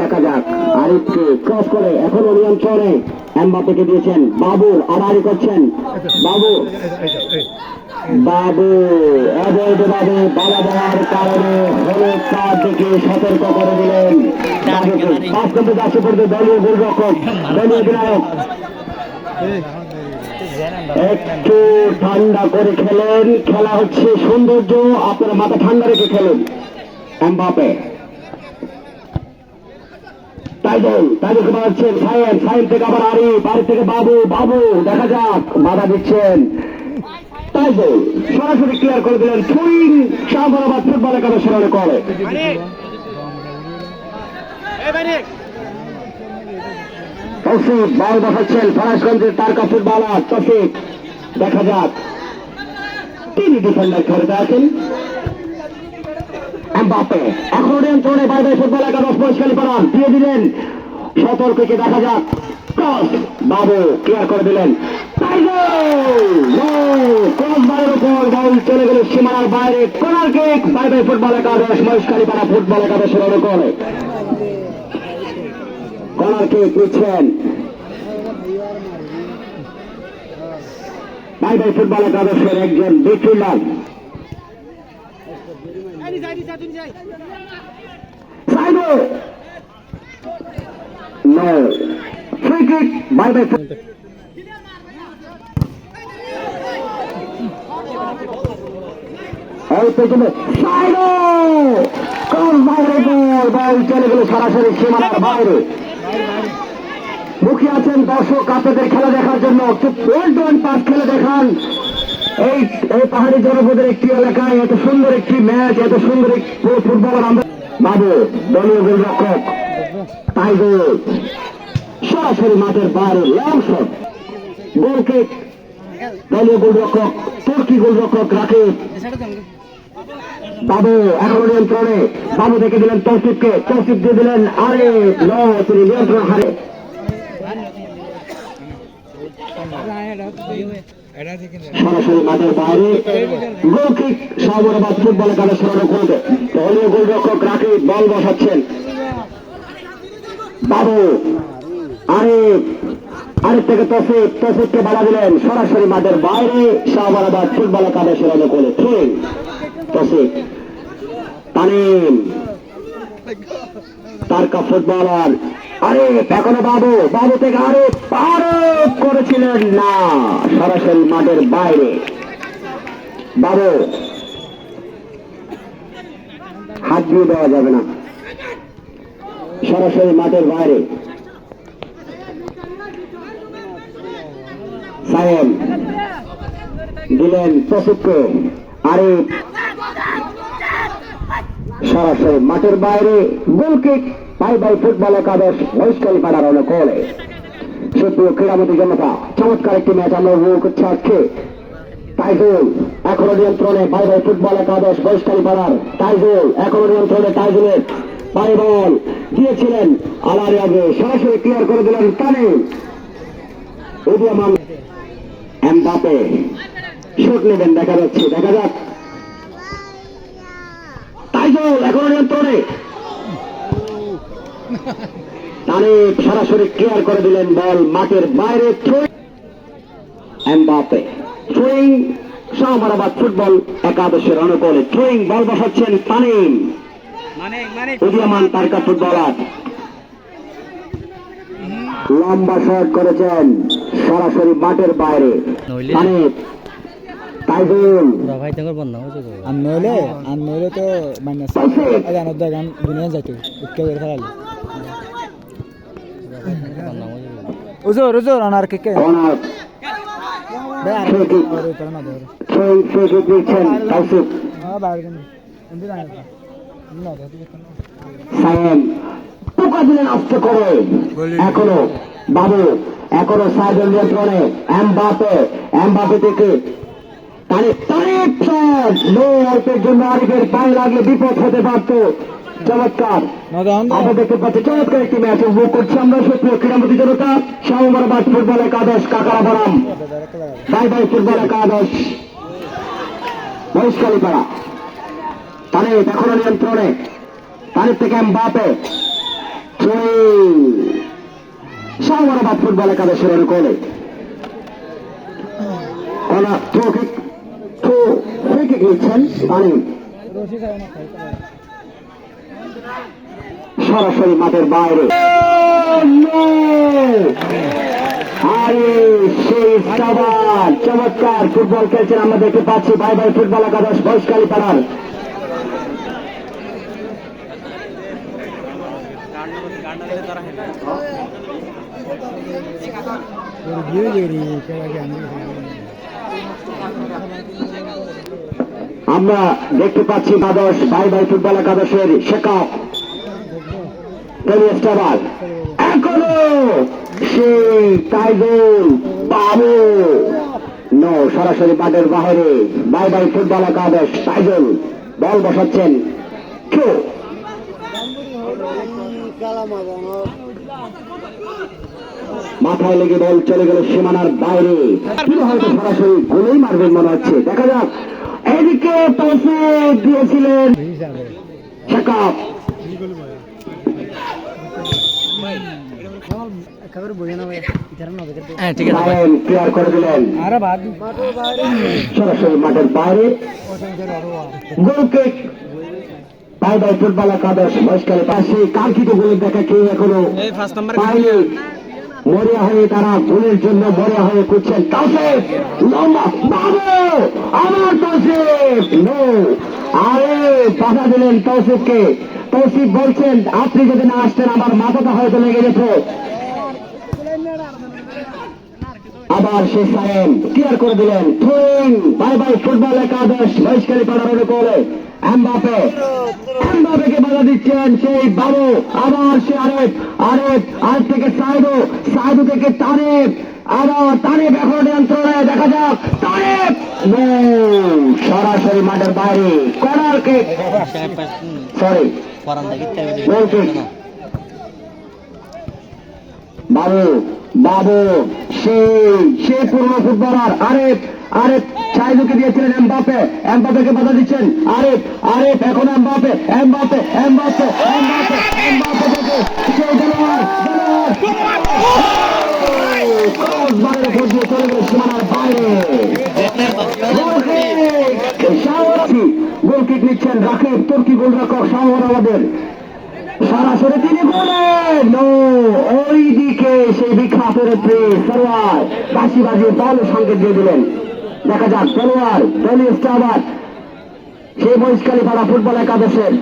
দেখা যাক। আরিফকে ক্রস করে এখনও নিয়ন্ত্রণে এমবাপেকে দিয়েছেন বাবু আড়াআড়ি করছেন। বাবু। বাবু, অবৈধভাবে বাধা দেওয়ার কারণে দেখে সতর্ক করে দিলেন। পাঁচ নম্বর দাসে পড়বে দলীয় গোলরক্ষক, দলীয় একটু ঠান্ডা করে খেলেন। খেলা হচ্ছে সৌন্দর্য, আপনারা মাথা ঠান্ডা রেখে খেলুন। এমবাপে মারছেন সাইন সাইন থেকে আবার আরি বাড়ি থেকে বাবু বাবু, দেখা যাক, বাধা দিচ্ছেন। সরাসরি ক্লিয়ার করে দিলেন সেরানে করে বল বসাচ্ছেন ফরাসগঞ্জের তারকা ফুটবলার তৌফিক, দেখা যাক। তিনি ডিফেন্ডার খেলতে আছেন। এমবাপে এখন নিয়ন্ত্রণে বাইরে ফুটবল একাদশ পরিষ্কারী পালান দিয়ে দিলেন। সতর্ককে দেখা যাক। ক্রস। বাবু ক্লিয়ার করে দিলেন। ক্রসবারের উপর বল চলে গেল সীমানার বাইরে। Corner kick. বাইরে ফুটবল একাদশ মহেশকালী পাড়া ফুটবল একাদশের অনুকূলে। কর্নার কিক নিচ্ছেন বাইরে ফুটবল একাদশের একজন বিটুলাল Saibo! No. Free kick by the এই পেছনে সাইডো কোন বাইরে গোল বল চলে গেল সরাসরি সীমানার বাইরে। মুখে আছেন দর্শক আপনাদের খেলা দেখার জন্য। পাস খেলে দেখান। এই এই পাহাড়ি জনপদের একটি এলাকায় এত সুন্দর একটি ম্যাচ, এত সুন্দর ফুটবলার আমরা বাবু, দলীয় গোলরক্ষক টাইগার। সরাসরি মাঠের বাইরে লং শট গোল কিক দলীয় গোলরক্ষক তুর্কি গোলরক্ষক রাখে বাবু, এখনও নিয়ন্ত্রণে। বাবু দেখে দিলেন তৌসিফকে তৌসিফ দিয়ে দিলেন আরে ল তিনি নিয়ন্ত্রণ হারে। সরাসরি মাঠের বাইরে গোলকিক সবরাবাদ ফুটবল কাদের সরানো করবে দলীয় গোলরক্ষক রাখি বল ফুটবল সরানো করে ঠিক তফিক তানিম, তারকা ফুটবলার আরে, এখনও বাবু বাবু থেকে আরে আরোপ করেছিলেন না, সরাসরি মাঠের বাইরে। বাবু, হাত দিয়ে দেওয়া যাবে না। সরাসরি মাঠের বাইরে। সায়েম দিলেন প্রসিদ্ধকে আরে সরাসরি মাঠের বাইরে গোল কিক বাই ফুটবল একাদশ বৈষ্কালী পাড়ার অনুকূলে সুপ্রিয় ক্রীড়ামন্ত্রী জনতা, চমৎকার একটি ম্যাচ আমরা উপভোগ করছি আজকে। টাইজুল এখনও নিয়ন্ত্রণে বাই ফুটবল একাদশ বৈষ্কালী পাড়ার টাইজুল এখনও নিয়ন্ত্রণে টাইজুলের বাই বল দিয়েছিলেন আলারে আগে, সরাসরি ক্লিয়ার করে দিলেন কানে উদীয়মান এমবাপে। শুট নেবেন, দেখা যাচ্ছে, দেখা যাক। টাইজল এখনও নিয়ন্ত্রণে। তারিক সরাসরি ক্লিয়ার করে দিলেন বল মাঠের বাইরে এমবাপে থ্রোয়িং শাহমারাবাদ ফুটবল একাদশের অনুকূলে থ্রোয়িং বল বসাচ্ছেন তানিম। উদীয়মান তারকা ফুটবলার। লম্বা শট করেছেন সরাসরি মাঠের বাইরে। তানিম টাইজল ভাই তোমার বন্ধ হয়েছে আর নইলে আর নইলে তো মাইনাস. গানের গান দুনিয়া যাইতো বের ফেলালি সায়েম টোকা দিলেন আস্তে করে এখনও বাবু এখনও সাইডের নিয়ন্ত্রণে এমবাপে এমবাপে থেকে তারিখ তারিখ লো অল্পের জন্য আরিফের পায়ে লাগলে বিপদ হতে পারত চমৎকার। আমরা দেখতে পাচ্ছি চমৎকার একটি ম্যাচ উপভোগ করছি আমরা। সুপ্রিয় ক্রীড়ামন্ত্রী জনতা শাহমারাবাদ ফুটবল একাদশ কাকারাবারাম বাই বাই ফুটবল একাদশ। মহেশকালী পাড়া তারিখ এখনও নিয়ন্ত্রণে। তারিখ থেকে এমবাপে শাহরাবাদ ফুটবল একাদশের অনুকূলে ওনা throw kick throw free kick নিচ্ছেন অনিল সরাসরি মাঠের বাইরে। চমৎকার ফুটবল খেলছেন আমরা দেখতে পাচ্ছি। বাই বাই ফুটবল একাদশ বয়সকালী পাড়ার। আমরা দেখতে পাচ্ছি দ্বাদশ বাই বাই ফুটবল একাদশের শেখক টেলিস্টাবার এখনও সেই টাইগল বাবু নো সরাসরি মাঠের বাইরে। বাই বাই ফুটবল একাদশ টাইগল বল বসাচ্ছেন। কেউ মাথায় লেগে বল চলে গেল সীমানার বাইরে। কিন্তু হয়তো সরাসরি গোলেই মারবেন মনে হচ্ছে। দেখা যাক। এদিকে টসে দিয়েছিলেন হিসাবে না ইতারা না দেখতে হ্যাঁ ঠিক আছে ক্লিয়ার করে দিলেন আরে বাদ মাঠের বাইরে সরাসরি মাঠের বাইরে বাই বাই ফুটবল একাদশ বয়সকালে পাশে কাঙ্ক্ষিত গোলের দেখা কেউ এখনও এই ফার্স্ট নাম্বার মরিয়া হয়ে তারা গোলের জন্য মরিয়া হয়ে করছেন তাসেফ লম্বা বাবু আমার তাসেফ নো আরে বাধা দিলেন তৌসিফকে তৌসিফ বলছেন আপনি যদি না আসতেন আমার মাথাটা হয়তো লেগে যেত আবার সে সায়েম ক্লিয়ার করে দিলেন থ্রোয়িং বাই বাই ফুটবল একাদশ বহিষ্কারী পাড়ার অনুকূলে এমবাপে এমবাপেকে বাধা দিচ্ছেন সেই বাবু আবার সে আরেফ আরেফ আরেফ থেকে সাইদু সাইদু থেকে তারেফ আবার তারেফ এখন নিয়ন্ত্রণে দেখা যাক তারেফ! সরাসরি মাঠের বাইরে কর্নার কিক সরি পরান দেখি গোল কিক বাবু বাবু, সেই সে পুরনো ফুটবলার আরেফ আরেফ চাইদুকে দিয়েছিলেন এমবাপে এমবাপেকে বাধা দিচ্ছেন আরেফ আরেফ, এখন Mbappe Mbappe Mbappe Mbappe Mbappe থেকে সেই দেলোয়ার দেলোয়ার ক্রস বারের উপর দিয়ে চলে গেল সীমানার বাইরে। গোল কিক নিচ্ছেন রাকিব, তুর্কি গোলরক্ষক শাহর আমাদের সরাসরি তিনি বলেন ওই দিকে সেই বিখ্যাত সরোয়ার বাসি বাজিয়ে দল সংকেত দিয়ে দিলেন। দেখা যাক সরোয়ার দলীয় স্টাবার সেই বহিষ্কারী পাড়া ফুটবল একাদশের।